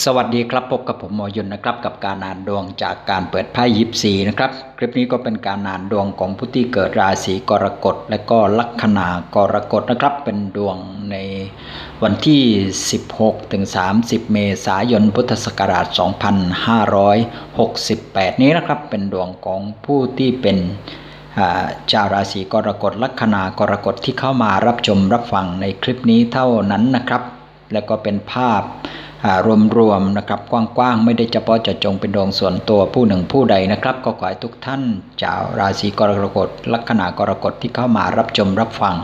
สวัสดีครับพบกับผมหมอยุนนะครับกับการอ่านดวงจากการเปิดไพ่ยิปซีนะครับคลิปนี้ก็เป็นการอ่านดวงของผู้ที่เกิดราศีกรกฎและก็ลัคนากรกฎนะครับเป็นดวงในวันที่ 16ถึง30 เมษายนพุทธศักราช 2568 นี้นะครับเป็นดวงของผู้ที่เป็นชาวราศีกรกฎลัคนากรกฎที่เข้ามารับชมรับฟังในคลิปนี้เท่านั้นนะครับ แล้วก็เป็นภาพ รวมๆนะครับกว้างๆ ไม่ได้เฉพาะเจาะจงเป็นดวงส่วนตัวผู้หนึ่งผู้ใดนะครับ ก็ขอให้ทุกท่านชาวราศีกรกฎลัคนากรกฎที่เข้ามารับชมรับฟัง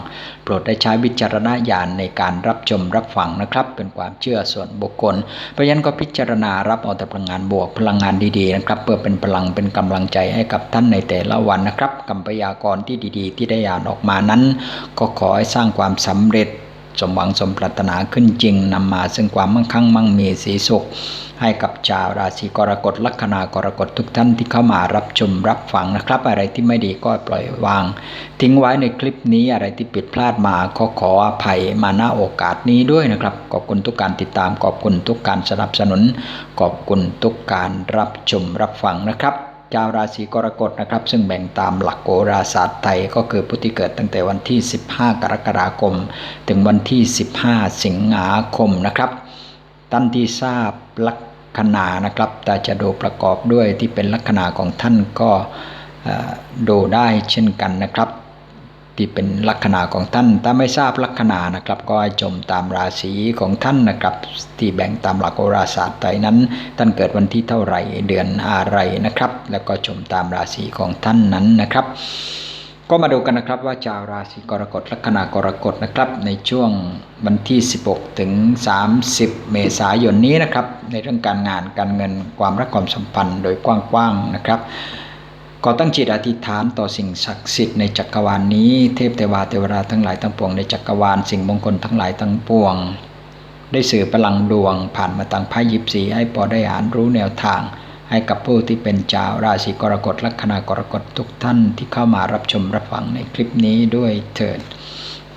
โปรดได้ใช้วิจารณญาณในการรับชมรับฟังนะครับ เป็นความเชื่อส่วนบุคคล เพราะฉะนั้นก็พิจารณารับเอาแต่พลังงานบวกพลังงานดีๆนะครับ เพื่อเป็นพลังเป็นกำลังใจให้กับท่านในแต่ละวันนะครับคำพยากรที่ดี ๆ ที่ได้อ่านออกมานั้น ก็ขอให้สร้างความสำเร็จ สมหวังสมปรารถนาขึ้นจริงนำมาซึ่งความมั่งคั่งมั่งมีสีสุข ให้กับชาวราศีกรกฎลัคนากรกฎทุกท่านที่เข้ามารับชมรับฟังนะครับ อะไรที่ไม่ดีก็ปล่อยวาง ทิ้งไว้ในคลิปนี้อะไรที่ผิดพลาดมาขอขออภัยมาณโอกาสนี้ด้วยนะครับขอบคุณทุกการติดตามขอบคุณทุกการสนับสนุน ขอบคุณทุกการรับชมรับฟังนะครับ ชาวราศีกรกฎนะครับ ซึ่งแบ่งตามหลักโหราศาสตร์ไทยก็คือผู้ที่เกิดตั้งแต่วันที่ 15 กรกฎาคม ถึงวันที่ 15 สิงหาคมนะครับท่านที่ทราบลัคนานะครับแต่จะดูประกอบด้วยที่เป็นลัคนาของท่านก็ดูได้เช่นกันนะครับ ที่เป็นลัคนาของท่าน ถ้าไม่ทราบลัคนานะครับ ก็ให้จมตามราศีของท่านนะครับ ที่แบ่งตามหลักโหราศาสตร์ไทยนั้น ท่านเกิดวันที่เท่าไหร่เดือนอะไรนะครับ แล้วก็ชมตามราศีของท่านนั้นนะครับ ก็มาดูกันนะครับว่าชาวราศีกรกฎลัคนากรกฎนะครับ ในช่วงวันที่ 16 ถึง 30 เมษายนนี้นะครับ ในเรื่องการงานการเงินความรักความสัมพันธ์โดยกว้างๆนะครับ ก็ตั้งจิตอธิษฐานต่อสิ่งศักดิ์สิทธิ์ในจักรวาลนี้เทพเทวาเทวราทั้งหลายทั้งปวงในจักรวาลสิ่งมงคลทั้งหลายทั้งปวง ได้สื่อพลังดวง ผ่านมาทางไพ่ยิปซีให้พอได้อ่านรู้แนวทาง ให้กับผู้ที่เป็นชาวราศีกรกฎลัคนากรกฎทุกท่านที่เข้ามารับชมรับฟังในคลิปนี้ด้วยเถิด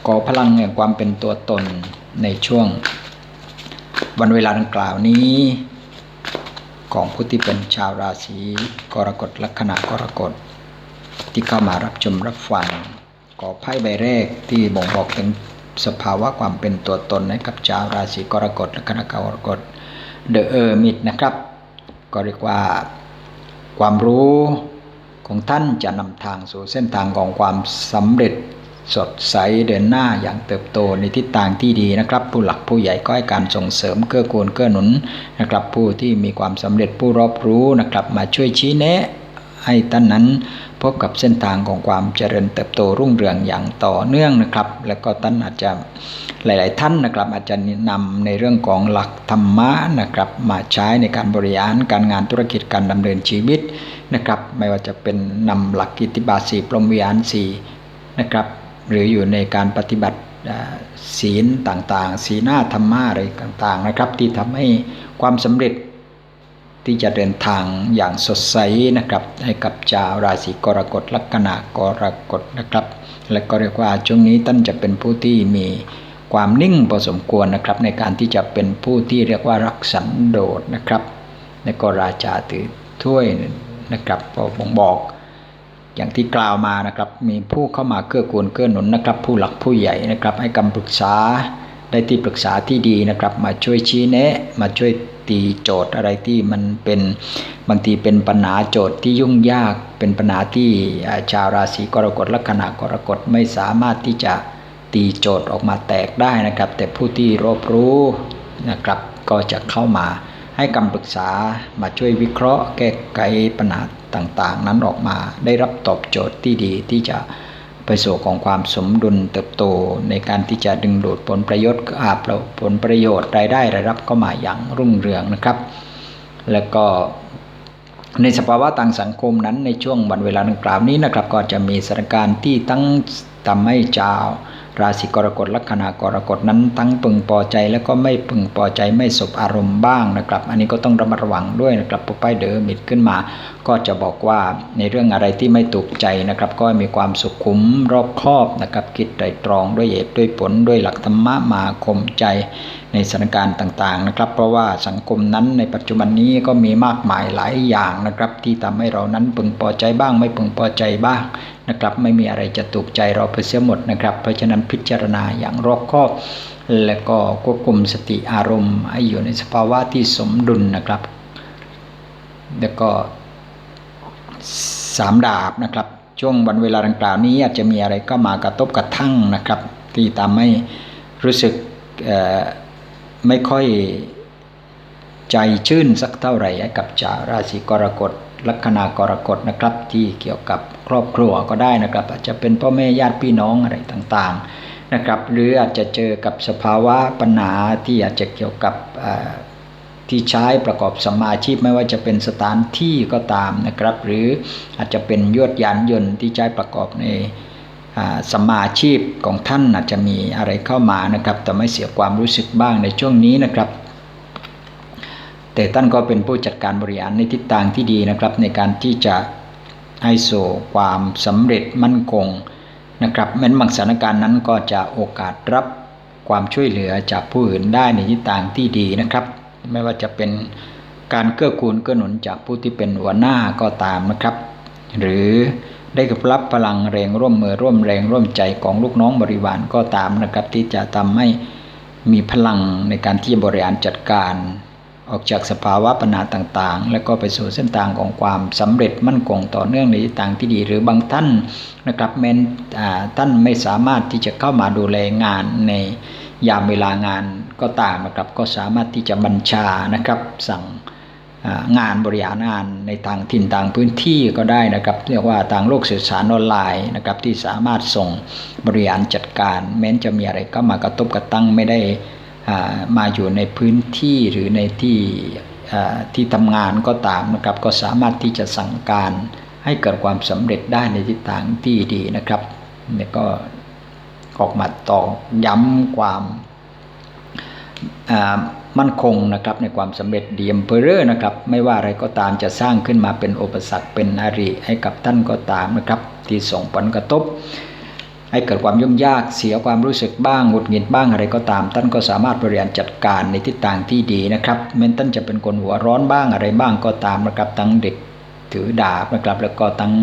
ขอพลังแห่งความเป็นตัวตนในช่วง วันเวลาดังกล่าวนี้ ของผู้ที่เป็นชาวราศีกรกฎลัคนากรกฎที่เข้ามารับชมรับฟังขอไพ่ใบแรกที่บ่งบอกถึงสภาวะความเป็นตัวตนให้กับชาวราศีกรกฎลัคนากรกฎเดอะเออร์มิดนะครับ ก็เรียกว่าความรู้ของท่านจะนำทางสู่เส้นทางของความสำเร็จ สดใสเดินหน้าอย่างเติบโตในทิศทางที่ดีนะครับ ผู้หลักผู้ใหญ่ก็ให้การส่งเสริมเกื้อกูลเกื้อหนุนนะครับผู้ที่มีความสำเร็จผู้รอบรู้นะครับ มาช่วยชี้แนะให้ท่านนั้นพบกับเส้นทางของความเจริญเติบโตรุ่งเรืองอย่างต่อเนื่องนะครับ แล้วก็ท่านอาจจะหลาย ๆ ท่านนะครับ อาจจะนำในเรื่องของหลักธรรมะนะครับ มาใช้ในการบริหารการงานธุรกิจการดำเนินชีวิตนะครับ ไม่ว่าจะเป็นนำหลักกิตติบาสีพรหมวิหารสีนะครับ หรืออยู่ในการปฏิบัติศีลต่างๆ ศีลหน้าธรรมะอะไรต่างๆนะครับ ที่ทำให้ความสำเร็จที่จะเดินทางอย่างสดใสนะครับ ให้กับชาวราศีกรกฎลัคนา กรกฎนะครับ และก็เรียกว่าช่วงนี้ท่านจะเป็นผู้ที่มีความนิ่งพอสมควรนะครับ ในการที่จะเป็นผู้ที่เรียกว่ารักสันโดษนะครับ และก็ราชาถือถ้วยนะครับก็บ่งบอก อย่างที่กล่าวมานะครับ มีผู้เข้ามาเกื้อกูลเกื้อหนุนนะครับ ผู้หลักผู้ใหญ่นะครับ ให้คำปรึกษาได้ที่ปรึกษาที่ดีนะครับ มาช่วยชี้แนะ มาช่วยตีโจทย์อะไรที่มันเป็นบางทีเป็นปัญหาโจทย์ที่ยุ่งยาก เป็นปัญหาที่ชาวราศีกรกฎลัคนากรกฎไม่สามารถที่จะตีโจทย์ออกมาแตกได้นะครับ แต่ผู้ที่รอบรู้นะครับ ก็จะเข้ามาให้คำปรึกษามาช่วยวิเคราะห์ แก้ไขปัญหา ต่างๆ นั้นออกมาได้รับตอบโจทย์ที่ดีที่จะไปสู่ของความสมดุลเติบโตในการที่จะดึงดูดผลประโยชน์อาผลประโยชน์รายได้รายรับเข้ามาอย่างรุ่งเรืองนะครับ แล้วก็ในสภาวะทางสังคมนั้นในช่วงวันเวลาดังกล่าวนี้นะครับ ก็จะมีสถานการณ์ที่ตั้งทำให้ชาว ราศีกรกฎลัคนากรกฎนั้นทั้งพึงพอใจแล้วก็ไม่พึงพอใจไม่สบอารมณ์บ้างนะครับ อันนี้ก็ต้องระมัดระวังด้วยนะครับป้ายเดิมมิดขึ้นมา ก็จะบอกว่าในเรื่องอะไรที่ไม่ถูกใจนะครับ ก็มีความสุขุมรอบคอบนะครับคิดไตรตรองด้วยเหตุด้วยผลด้วยหลักธรรมะมาคมใจในสถานการณ์ต่างๆนะครับ เพราะว่าสังคมนั้นในปัจจุบันนี้ก็มีมากมายหลายอย่างนะครับ ที่ทำให้เรานั้นพึงพอใจบ้าง ไม่พึงพอใจบ้าง นะครับ ไม่มีอะไรจะถูกใจเราไปเสียหมดนะครับ เพราะฉะนั้นพิจารณาอย่างรอบคอบ และก็ควบคุมสติอารมณ์ให้อยู่ในสภาวะที่สมดุลนะครับ แล้วก็สามดาบนะครับ ช่วงวันเวลาดังกล่าวนี้อาจจะมีอะไรก็มากระทบกระทั่งนะครับ ที่ทำให้รู้สึกไม่ค่อยใจชื่นสักเท่าไหร่กับจาราศีกรกฎ ลัคนากรกฎนะครับ ที่เกี่ยวกับครอบครัวก็ได้นะครับ อาจจะเป็นพ่อแม่ญาติพี่น้องอะไรต่างๆนะครับ หรืออาจจะเจอกับสภาวะปัญหาที่อาจจะเกี่ยวกับที่ใช้ประกอบสมาชีพไม่ว่าจะเป็นสถานที่ก็ตามนะครับ หรืออาจจะเป็นยวดยานยนต์ที่ใช้ประกอบในสมาชีพของท่านอาจจะมีอะไรเข้ามานะครับ แต่ไม่เสียความรู้สึกบ้างในช่วงนี้นะครับ แต่ท่านก็เป็นผู้จัดการบริหารในทิศทางที่ดีนะครับ ในการที่จะให้สู่ความสำเร็จมั่นคงนะครับแม้นบางสถานการณ์นั้นก็จะโอกาสรับความช่วยเหลือจากผู้อื่นได้ในทิศทางที่ดีนะครับ ไม่ว่าจะเป็นการเกื้อกูลเกื้อหนุนจากผู้ที่เป็นหัวหน้าก็ตามนะครับ หรือได้รับพลังแรงร่วมมือร่วมแรงร่วมใจของลูกน้องบริวารก็ตามนะครับ ที่จะทำให้มีพลังในการที่บริหารจัดการ ออกจากสภาวะปัญหาต่างๆ แล้วก็ไปสู่เส้นทางของความสำเร็จมั่นคงต่อเนื่องในทางที่ดี หรือบางท่านนะครับแม้นท่านไม่สามารถที่จะเข้ามาดูแลงานในยามเวลางานก็ตามนะครับก็สามารถที่จะบัญชานะครับสั่งงานบริหารงานในทางถิ่นทางพื้นที่ก็ได้นะครับ เรียกว่าทางโลกสื่อสารออนไลน์นะครับที่สามารถส่งบริหารจัดการ แม้นจะมีอะไรก็มากระทบกระตั้งไม่ได้ มาอยู่ในพื้นที่หรือในที่ที่ทำงานก็ตามนะครับ ก็สามารถที่จะสั่งการให้เกิดความสำเร็จได้ในทิศทางที่ดีนะครับนี่ก็ออกมาตอกย้ำความมั่นคงนะครับในความสำเร็จดีมเพอร์นะครับ ไม่ว่าอะไรก็ตามจะสร้างขึ้นมาเป็นอุปสรรคเป็นอาริให้กับท่านก็ตามนะครับ ที่ส่งผลกระทบ ให้เกิดความยุ่งยากเสียความรู้สึกบ้างหงุดหงิดบ้างอะไรก็ตาม ท่านก็สามารถบริหารจัดการในทิศทางที่ดีนะครับแม้ท่านจะเป็นคนหัวร้อนบ้างอะไรบ้างก็ตามนะครับทั้งเด็กถือดาบนะครับแล้วก็ทั้ง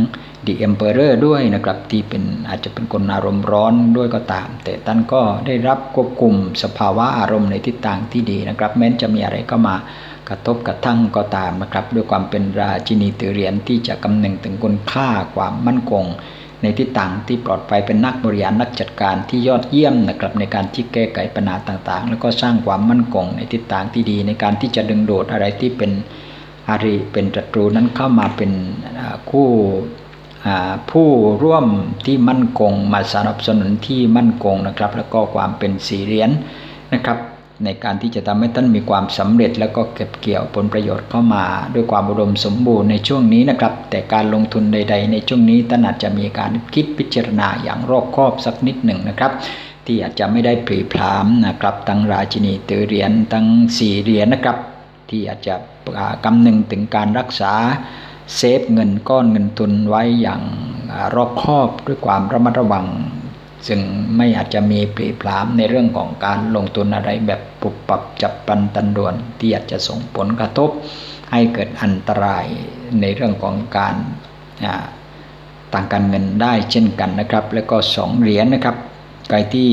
ดีเอ็มเปอร์เร่ด้วยนะครับที่เป็นอาจจะเป็นคนอารมณ์ร้อนด้วยก็ตาม แต่ท่านก็ได้รับควบคุมสภาวะอารมณ์ในทิศทางที่ดีนะครับ แม้จะมีอะไรก็มากระทบกระทั่งก็ตามนะครับ ด้วยความเป็นราชินีตือเหรียญที่จะกำนึงถึงคุณค่าความมั่นคง ในทิศทางที่ปลอดภัยเป็นนักบริหารนักจัดการที่ยอดเยี่ยมนะครับในการที่แก้ไขปัญหาต่างๆ แล้วก็สร้างความมั่นคงในทิศทางที่ดี ในการที่จะดึงโดดอะไรที่เป็นอาริเป็นศัตรูนั้นเข้ามาเป็นคู่ผู้ร่วมที่มั่นคงมาสนับสนุนที่มั่นคงนะครับ แล้วก็ความเป็นสีเรียญนะครับ ในการที่จะทำให้ท่านมีความสำเร็จ แล้วก็เก็บเกี่ยวผลประโยชน์เข้ามาด้วยความอุดมสมบูรณ์ในช่วงนี้นะครับ แต่การลงทุนใด ๆ ในช่วงนี้ท่านอาจจะมีการคิดพิจารณาอย่างรอบคอบสักนิดหนึ่งนะครับที่อาจจะไม่ได้ปรีพรามนะครับตั้งราชินีตือเหรียญตั้งสี่เหรียญนะครับ ที่อาจจะกำนึงถึงการรักษาเซฟเงินก้อนเงินทุนไว้อย่างรอบคอบด้วยความระมัดระวัง ซึ่งไม่อาจจะมีปรีพรามในเรื่องของการลงทุนอะไรแบบปุบปับจับปันตันด่วนที่อาจจะส่งผลกระทบ ให้เกิดอันตรายในเรื่องของการต่างการเงินได้เช่นกันนะครับ แล้วก็สองเหรียญนะครับใครที่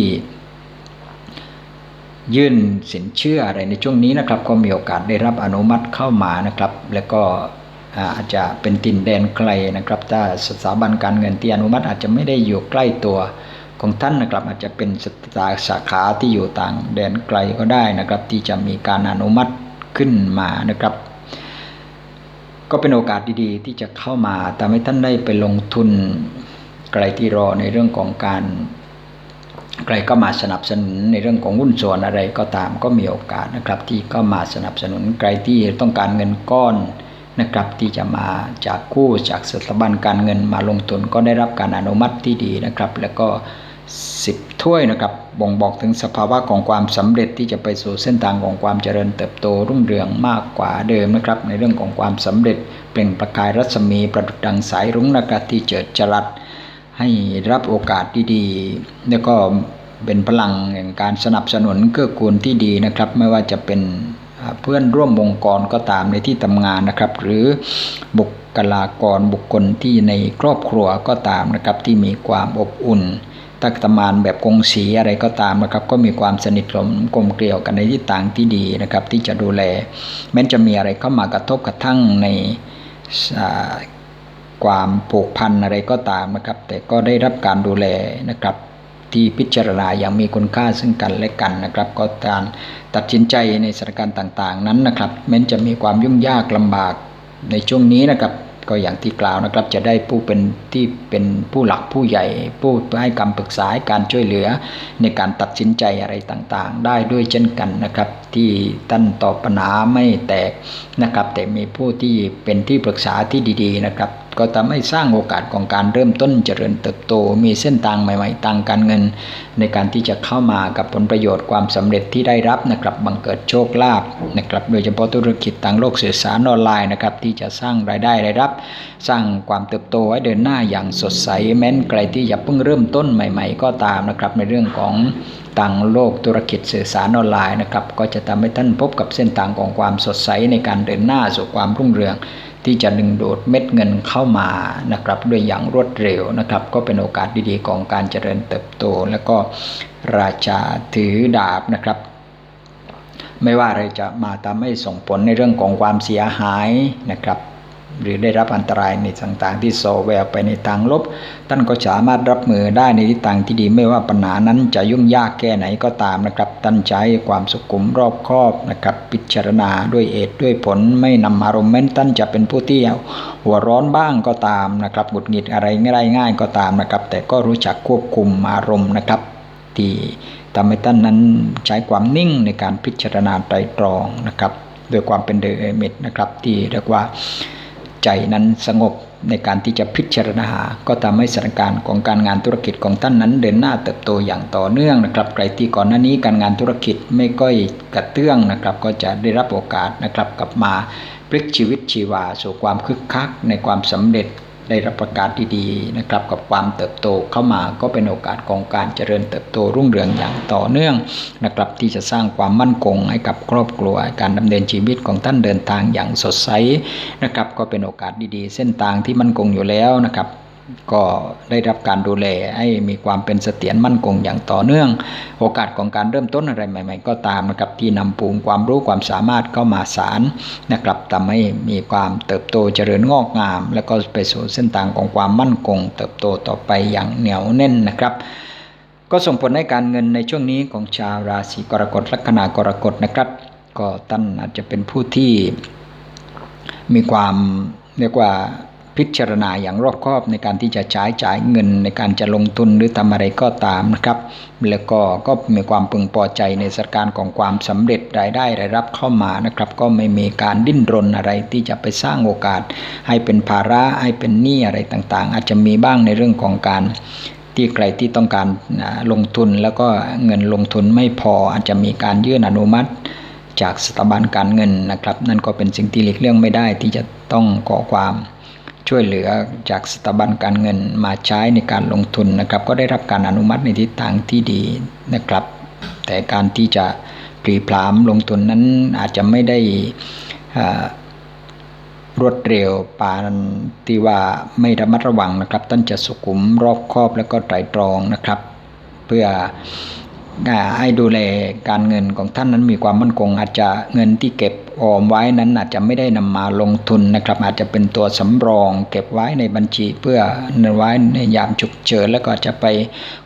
ยื่นสินเชื่ออะไรในช่วงนี้นะครับ ก็มีโอกาสได้รับอนุมัติเข้ามานะครับ แล้วก็อาจจะเป็นตินแดนไกลนะครับ ถ้าสถาบันการเงินที่อนุมัติอาจจะไม่ได้อยู่ใกล้ตัว ของท่านนะครับอาจจะเป็นสาขาที่อยู่ต่างแดนไกลก็ได้นะครับ ที่จะมีการอนุมัติขึ้นมานะครับ ก็เป็นโอกาสดีๆ ที่จะเข้ามาทำให้ท่านได้ไปลงทุนไกลที่รอในเรื่องของการใครก็มาสนับสนุนในเรื่องของหุ้นส่วนอะไรก็ตามก็มีโอกาสนะครับ ที่ก็มาสนับสนุนใครที่ต้องการเงินก้อน นะครับที่จะมาจากกู้จากสถาบันการเงินมาลงทุนก็ได้รับการอนุมัติที่ดีนะครับ แล้วก็ 10 ถ้วยนะครับบ่งบอกถึงสภาวะของความสำเร็จที่จะไปสู่เส้นทางของความเจริญเติบโตรุ่งเรืองมากกว่าเดิมนะครับ ในเรื่องของความสำเร็จ เปล่งประกายรัศมีประดุจดังสายรุ้งนะครับที่เจิดจรัสให้รับโอกาสดีๆแล้วก็เป็นพลังแห่งการสนับสนุนเกื้อกูลที่ดีนะครับ ไม่ว่าจะเป็น เพื่อนร่วมองค์กรก็ตามในที่ทำงานนะครับ หรือบุคลากรบุคคลที่ในครอบครัวก็ตามนะครับที่มีความอบอุ่นตักตมานแบบกงสีอะไรก็ตามนะครับ ก็มีความสนิทสนมกลมเกลียวกันในที่ต่างที่ดีนะครับ ที่จะดูแล แม้จะมีอะไรเข้ามากระทบกระทั่งในความผูกพันอะไรก็ตามนะครับ แต่ก็ได้รับการดูแลนะครับที่พิจารณาอย่างมีคุณค่าซึ่งกันและกันนะครับ ก็การ ตัดสินใจในสถานการณ์ต่างๆ นั้นนะครับแม้จะมีความยุ่งยากลำบากในช่วงนี้นะครับ ก็อย่างที่กล่าวนะครับ จะได้ผู้เป็นที่เป็นผู้หลักผู้ใหญ่ ผู้ให้คำปรึกษาการช่วยเหลือ ในการตัดสินใจอะไรต่างๆ ได้ด้วยเช่นกันนะครับ ที่ตั้นตอบปัญหาไม่แตกนะครับ แต่มีผู้ที่เป็นที่ปรึกษาที่ดี ๆ นะครับ ก็ทำให้สร้างโอกาสของการเริ่มต้นเจริญเติบโต มีเส้นทางใหม่ ๆ ทางการเงิน ในการที่จะเข้ามากับผลประโยชน์ความสำเร็จที่ได้รับนะครับบังเกิดโชคลาภนะครับโดยเฉพาะธุรกิจทางโลกสื่อสารออนไลน์นะครับที่จะสร้างรายได้ได้รับ สร้างความเติบโตให้เดินหน้าอย่างสดใสแม้นใครที่อย่าเพิ่งเริ่มต้นใหม่ ๆ ก็ตามนะครับในเรื่องของต่างโลกธุรกิจสื่อสารออนไลน์นะครับก็จะทำให้ท่านพบกับเส้นทางของความสดใสในการเดินหน้าสู่ความรุ่งเรือง ที่จะดึงดูดเม็ดเงินเข้ามานะครับด้วยอย่างรวดเร็วนะครับ ก็เป็นโอกาสดีๆของการเจริญเติบโต แล้วก็ราชาถือดาบนะครับไม่ว่าอะไรจะมาทำให้ส่งผลในเรื่องของความเสียหายนะครับ หรือได้รับอันตรายในต่างๆ ที่โซแววไปในทางลบ ท่านก็สามารถรับมือได้ในทิศทางที่ดีไม่ว่าปัญหานั้นจะยุ่งยากแค่ไหนก็ตามนะครับท่านใช้ความสุขุมรอบคอบนะครับพิจารณาด้วยเอตด้วยผลไม่นำอารมณ์แม้นท่านจะเป็นผู้ที่หัวร้อนบ้างก็ตามนะครับหงุดหงิดอะไรง่ายง่ายก็ตามนะครับ แต่ก็รู้จักควบคุมอารมณ์นะครับที่ทำให้ท่านนั้นใช้ความนิ่งในการพิจารณาไตรตรองนะครับโดยความเป็นเดอเมดนะครับที่เรียกว่า ใจนั้นสงบในการที่จะพิจารณา ก็ทำให้สถานการณ์ของการงานธุรกิจของท่านนั้นเดินหน้าเติบโตอย่างต่อเนื่องนะครับใครที่ก่อนหน้านี้การงานธุรกิจไม่ก้อยกระเตื้องนะครับ ก็จะได้รับโอกาสนะครับกลับมาพลิกชีวิตชีวาสู่ความคึกคักในความสำเร็จ ได้รับประกาศดีๆนะครับกับความเติบโตเข้ามาก็เป็นโอกาสของการเจริญเติบโตรุ่งเรืองอย่างต่อเนื่องนะครับที่จะสร้างความมั่นคงให้กับครอบครัวการดำเนินชีวิตของท่านเดินทางอย่างสดใสนะครับก็เป็นโอกาสดีๆ เส้นทางที่มั่นคงอยู่แล้วนะครับ ก็ได้รับการดูแลให้มีความเป็นเสถียรมั่นคงอย่างต่อเนื่อง โอกาสของการเริ่มต้นอะไรใหม่ ๆ ก็ตามนะครับที่นำปูมความรู้ความสามารถเข้ามาสารนะครับทำให้มีความเติบโตเจริญงอกงาม แล้วก็ไปสู่เส้นทางของความมั่นคง เติบโตต่อไปอย่างเหนียวแน่นนะครับก็ส่งผลให้การเงินในช่วงนี้ของชาวราศีกรกฎลัคนากรกฎนะครับ ก็ท่านอาจจะเป็นผู้ที่มีความเรียกว่า พิจารณาอย่างรอบคอบในการที่จะใช้จ่ายเงินในการจะลงทุนหรือทำอะไรก็ตามนะครับ แล้วก็ก็มีความพึงพอใจในสถานการของความสำเร็จรายได้รายรับเข้ามานะครับ ก็ไม่มีการดิ้นรนอะไรที่จะไปสร้างโอกาส ให้เป็นภาระให้เป็นหนี้อะไรต่างๆ อาจจะมีบ้างในเรื่องของการที่ใครที่ต้องการลงทุนแล้วก็เงินลงทุนไม่พออาจจะมีการยื่นอนุมัติ จากสถาบันการเงินนะครับ นั่นก็เป็นสิ่งที่หลีกเลี่ยงไม่ได้ที่จะต้องก่อความ ช่วยเหลือจากสถาบันการเงินมาใช้ในการลงทุนนะครับ ก็ได้รับการอนุมัติในทิศทางที่ดีนะครับ แต่การที่จะปรีพรามลงทุนนั้นอาจจะไม่ได้รวดเร็วปานที่ว่าไม่ระมัดระวังนะครับท่านจะสุขุมรอบคอบแล้วก็ไตรตรองนะครับ เพื่อให้ดูแลการเงินของท่านนั้นมีความมั่นคง อาจจะเงินที่เก็บ ออมไว้นั้นอาจจะไม่ได้นำมาลงทุนนะครับ อาจจะเป็นตัวสำรอง เก็บไว้ในบัญชีเพื่อไว้ในยามฉุกเฉินแล้วก็จะไป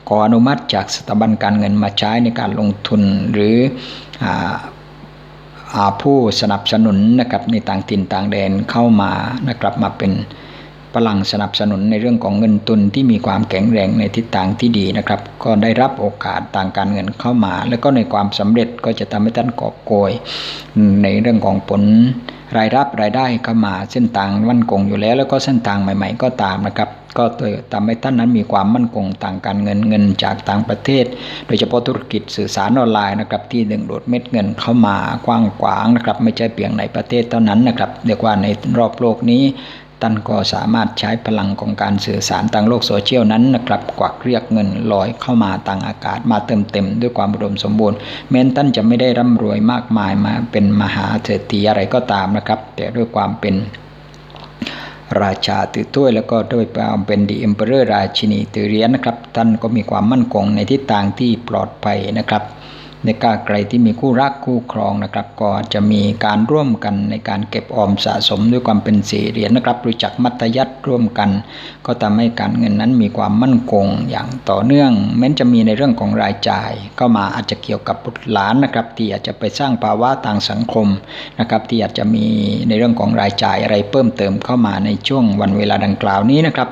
ขออนุมัติจากสถาบันการเงินมาใช้ในการลงทุนหรือผู้สนับสนุนนะครับในต่างถิ่นต่างแดนเข้ามานะครับมาเป็น พลังสนับสนุนในเรื่องของเงินทุนที่มีความแข็งแรงในทิศทางที่ดีนะครับ ก็ได้รับโอกาสต่างการเงินเข้ามา แล้วก็ในความสำเร็จก็จะทำให้ท่านกอบโกย ในเรื่องของผลรายรับรายได้เข้ามาเส้นทางมั่นคงอยู่แล้ว แล้วก็เส้นทางใหม่ ๆ ก็ตามนะครับ ก็ทำให้ท่านนั้นมีความมั่นคงต่างการเงินเงินจากต่างประเทศ โดยเฉพาะธุรกิจสื่อสารออนไลน์นะครับที่ดึงดูดเม็ดเงินเข้ามากว้างขวางนะครับไม่ใช่เพียงในประเทศเท่านั้นนะครับเรียกว่าในรอบโลกนี้ ท่านก็สามารถใช้พลังของการสื่อสารทางโลกโซเชียลนั้นนะครับกวักเรียกเงินลอยเข้ามาต่างอากาศมาเติมเต็มด้วยความอุดมสมบูรณ์ แม้นท่านจะไม่ได้ร่ำรวยมากมายมาเป็นมหาเศรษฐีอะไรก็ตามนะครับ แต่ด้วยความเป็นราชาตือถ้วยแล้วก็ด้วยความเป็นดีเอ็มเปอเรอร์ราชินีตือเรียนนะครับ ท่านก็มีความมั่นคงในทิศทางที่ปลอดภัยนะครับ ในกาไกลที่มีคู่รักคู่ครองนะครับ ก็จะมีการร่วมกันในการเก็บออมสะสมด้วยความเป็นสีเหรียญนะครับรู้จักมัธยัติร่วมกัน ก็ทำให้การเงินนั้นมีความมั่นคงอย่างต่อเนื่อง แม้จะมีในเรื่องของรายจ่ายเข้ามาอาจจะเกี่ยวกับบุตรหลานนะครับ ที่อาจจะไปสร้างภาวะทางสังคมนะครับที่อาจจะมีในเรื่องของรายจ่ายอะไรเพิ่มเติมเข้ามาในช่วงวันเวลาดังกล่าวนี้นะครับ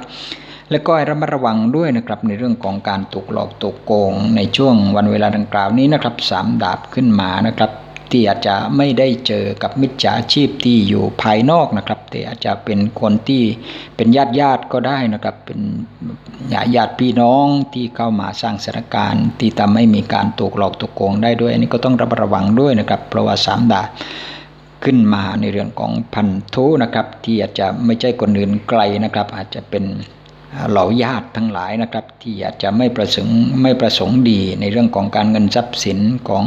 และก็ระมัดระวังด้วยนะครับในเรื่องของการถูกหลอกถูกโกง ในช่วงวันเวลาดังกล่าวนี้นะครับสามดาบขึ้นมานะครับที่อาจจะไม่ได้เจอกับมิจฉาชีพที่อยู่ภายนอกนะครับ แต่อาจจะเป็นคนที่เป็นญาติญาติก็ได้นะครับ เป็นญาติพี่น้องที่เข้ามาสร้างสถานการณ์ ที่ทำให้มีการถูกหลอกถูกโกงได้ด้วย อันนี้ก็ต้องระมัดระวังด้วยนะครับ เพราะว่าสามดาบขึ้นมาในเรื่องของพันธุนะครับ ที่อาจจะไม่ใช่คนอื่นไกลนะครับ อาจจะเป็น เหล่าญาติทั้งหลายนะครับ ที่อาจจะไม่ประสงค์ไม่ประสงค์ดีในเรื่องของการเงินทรัพย์สินของ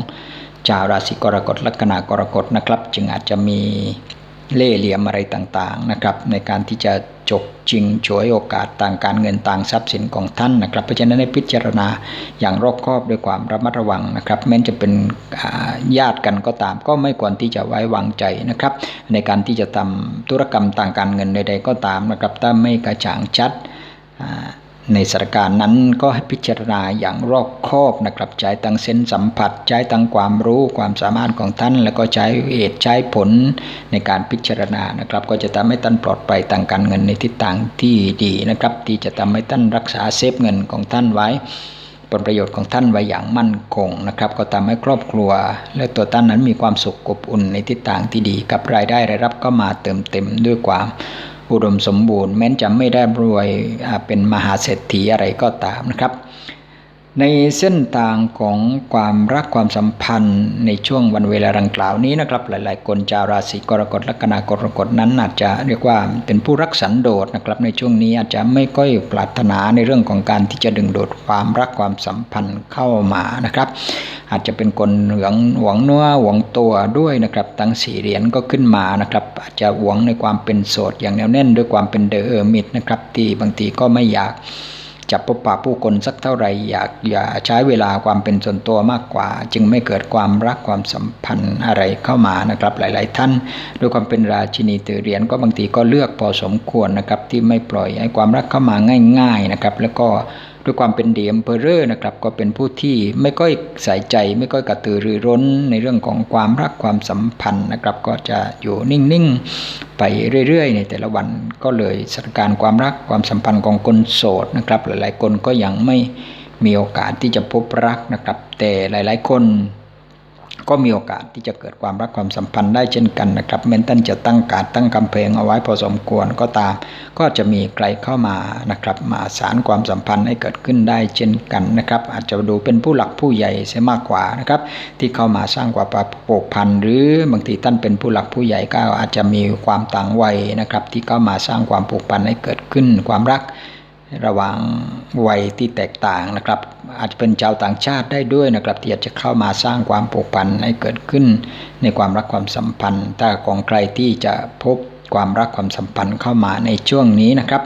ชาวราศีกรกฎลัคนากรกฎนะครับ จึงอาจจะมีเล่เหลี่ยมอะไรต่างๆนะครับ ในการที่จะจกจริงฉวยโอกาสต่างการเงินต่างทรัพย์สินของท่านนะครับ เพราะฉะนั้นให้พิจารณาอย่างรอบคอบด้วยความระมัดระวังนะครับ แม้จะเป็นญาติกันก็ตาม ก็ไม่ควรที่จะไว้วางใจนะครับ ในการที่จะทำธุรกรรมต่างการเงินใด ๆ ก็ตามนะครับถ้าไม่กระจ่างชัด ในสถานการณ์นั้นก็ให้พิจารณาอย่างรอบคอบนะครับใช้ตั้งเส้นสัมผัสใช้ตั้งความรู้ความสามารถของท่าน แล้วก็ใช้เหตุใช้ผลในการพิจารณานะครับ ก็จะทำให้ท่านปลอดภัยทางการเงินในทิศทางที่ดีนะครับ ที่จะทำให้ท่านรักษาเซฟเงินของท่านไว้ผลประโยชน์ของท่านไว้อย่างมั่นคงนะครับ ก็ทำให้ครอบครัว และตัวท่านนั้นมีความสุขอบอุ่นในทิศทางที่ดี กับรายได้รายรับก็มาเติมเต็มด้วยความ อุดมสมบูรณ์ แม้จะไม่ได้รวยเป็นมหาเศรษฐีอะไรก็ตามนะครับ ในเส้นทางของความรักความสัมพันธ์ในช่วงวันเวลาดังกล่าวนี้นะครับ หลาย ๆ คนชาวราศีกรกฎลัคนากรกฎนั้นอาจจะเรียกว่าเป็นผู้รักสันโดษนะครับ ในช่วงนี้อาจจะไม่ค่อยปรารถนาในเรื่องของการที่จะดึงดูดความรักความสัมพันธ์เข้ามานะครับ อาจจะเป็นคนหวงหวงเนื้อหวงตัวด้วยนะครับตั้งสี่เหรียญก็ขึ้นมานะครับ อาจจะหวงในความเป็นโสดอย่างแน่วแน่นด้วยความเป็นเดอเออร์มิดนะครับที่บางทีก็ไม่อยาก จับพบปะผู้คนสักเท่าไหร่อยากอย่าใช้เวลาความเป็นส่วนตัวมากกว่า จึงไม่เกิดความรักความสัมพันธ์อะไรเข้ามานะครับหลาย ๆ ท่านด้วยความเป็นราชินีตือเรียนก็บางทีก็เลือกพอสมควรนะครับที่ไม่ปล่อยให้ความรักเข้ามาง่าย ๆ นะครับ แล้วก็ ด้วยความเป็นเดียมเพอเรอร์นะครับก็เป็นผู้ที่ไม่ก่อยใส่ใจ ไม่ก่อยกระตือรือร้นในเรื่องของความรักความสัมพันธ์นะครับ ก็จะอยู่นิ่งๆไปเรื่อยๆ ในแต่ละวันก็เลยสถานการณ์ความรักความสัมพันธ์ของคนโสดนะครับ หลายๆคนก็ยังไม่มีโอกาสที่จะพบรักนะครับ แต่หลาย ๆ คน ก็มีโอกาสที่จะเกิดความรักความสัมพันธ์ได้เช่นกันนะครับแม้ท่านจะตั้งการตั้งกำแพงเอาไว้พอสมควรก็ตาม ก็จะมีใครเข้ามานะครับมาสารความสัมพันธ์ให้เกิดขึ้นได้เช่นกันนะครับ อาจจะดูเป็นผู้หลักผู้ใหญ่เสียมากกว่านะครับที่เข้ามาสร้างความผูกพันหรือบางทีท่านเป็นผู้หลักผู้ใหญ่ก็อาจจะมีความต่างวัยนะครับที่เข้ามาสร้างความผูกพันให้เกิดขึ้นความรัก ระหว่างวัยที่แตกต่างนะครับ อาจจะเป็นชาวต่างชาติได้ด้วยนะครับที่อาจจะเข้ามาสร้างความผูกพันให้เกิดขึ้น ในความรักความสัมพันธ์ ถ้าของใครที่จะพบความรักความสัมพันธ์เข้ามาในช่วงนี้นะครับ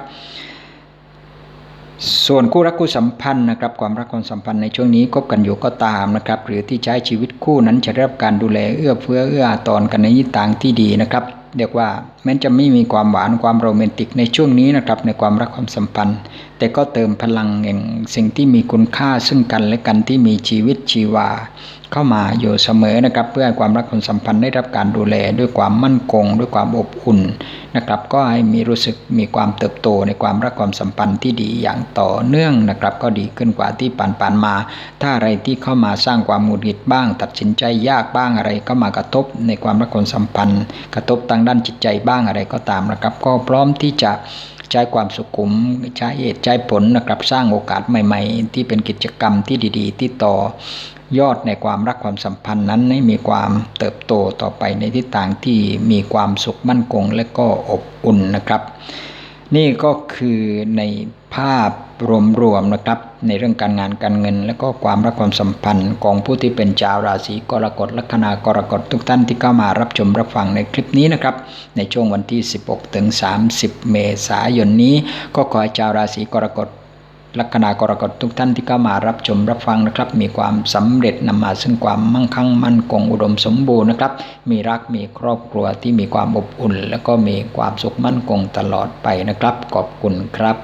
ส่วนคู่รักคู่สัมพันธ์นะครับความรักความสัมพันธ์ในช่วงนี้คบกันอยู่ก็ตามนะครับ หรือที่ใช้ชีวิตคู่นั้นจะได้รับการดูแลเอื้อเฟื้อเอื้ออาทรกันในทิศทางที่ดีนะครับ เรียกว่า แม้จะไม่มีความหวานความโรแมนติกในช่วงนี้นะครับในความรักความสัมพันธ์ แต่ก็เติมพลังแห่งสิ่งที่มีคุณค่าซึ่งกันและกันที่มีชีวิตชีวา เข้ามาอยู่เสมอนะครับเพื่อให้ความรักความสัมพันธ์ได้รับการดูแลด้วยความมั่นคง ด้วยความอบอุ่นนะครับก็ให้มีรู้สึกมีความเติบโตในความรักความสัมพันธ์ที่ดีอย่างต่อเนื่องนะครับก็ดีขึ้นกว่าที่ผ่านๆมา ถ้าอะไรที่เข้ามาสร้างความหงุดหงิดบ้าง ตัดสินใจยากบ้างอะไรเข้ามากระทบในความรักความสัมพันธ์ กระทบทางด้านจิตใจบ้างางอะไรก็ตามนะครับ ก็พร้อมที่จะใช้ความสุขุมใช้เหตุใช้ผลนะครับ สร้างโอกาสใหม่ ๆ ที่เป็นกิจกรรมที่ดีๆ ที่ต่อยอดในความรักความสัมพันธ์นั้นให้มีความเติบโตต่อไปในทิศทางที่มีความสุขมั่นคง และก็อบอุ่นนะครับ นี่ก็คือในภาพ รวมๆนะครับ ในเรื่องการงานการเงิน และก็ความรักความสัมพันธ์ของผู้ที่เป็นชาวราศีกรกฎลัคนากรกฎทุกท่านที่เข้ามารับชมรับฟังในคลิปนี้นะครับ ในช่วงวันที่ 16 ถึง 30 เมษายนนี้ ก็ขอให้ชาวราศีกรกฎลัคนากรกฎทุกท่านที่เข้ามารับชมรับฟังนะครับ มีความสำเร็จนำมาซึ่งความมั่งคั่งมั่นคงอุดมสมบูรณ์นะครับ มีรักมีครอบครัวที่มีความอบอุ่น แล้วก็มีความสุขมั่นคงตลอดไปนะครับ ขอบคุณครับ